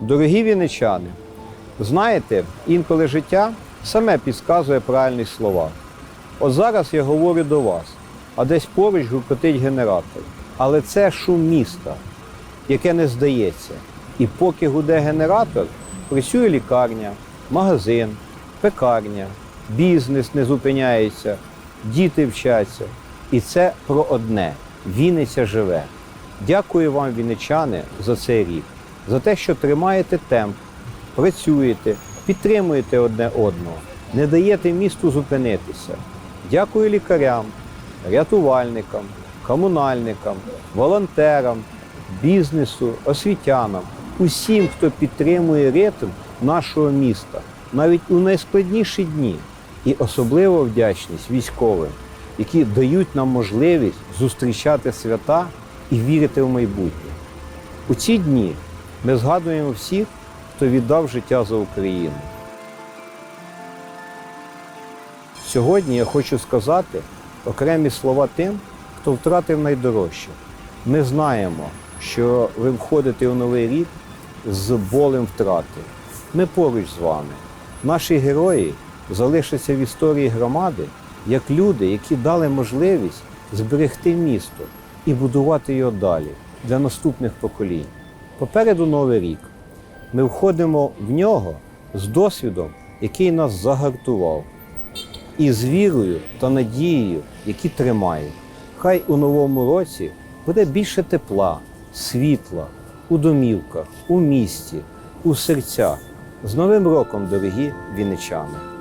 Дорогі вінничани, знаєте, інколи життя саме підказує правильні слова. От зараз я говорю до вас, а десь поруч гуркотить генератор. Але це шум міста, яке не здається. І поки гуде генератор, працює лікарня, магазин, пекарня, бізнес не зупиняється, діти вчаться. І це про одне. Вінниця живе. Дякую вам, вінничани, за цей рік, за те, що тримаєте темп, працюєте, підтримуєте одне одного, не даєте місту зупинитися. Дякую лікарям, рятувальникам, комунальникам, волонтерам, бізнесу, освітянам, усім, хто підтримує ритм нашого міста, навіть у найскладніші дні. І особливо вдячність військовим, які дають нам можливість зустрічати свята і вірити в майбутнє. У ці дні ми згадуємо всіх, хто віддав життя за Україну. Сьогодні я хочу сказати окремі слова тим, хто втратив найдорожче. Ми знаємо, що ви входите у новий рік з болем втрати. Ми поруч з вами. Наші герої залишаться в історії громади як люди, які дали можливість зберегти місто і будувати його далі для наступних поколінь. Попереду новий рік. Ми входимо в нього з досвідом, який нас загартував, і з вірою та надією, які тримають. Хай у новому році буде більше тепла, світла у домівках, у місті, у серцях. З Новим роком, дорогі вінничани!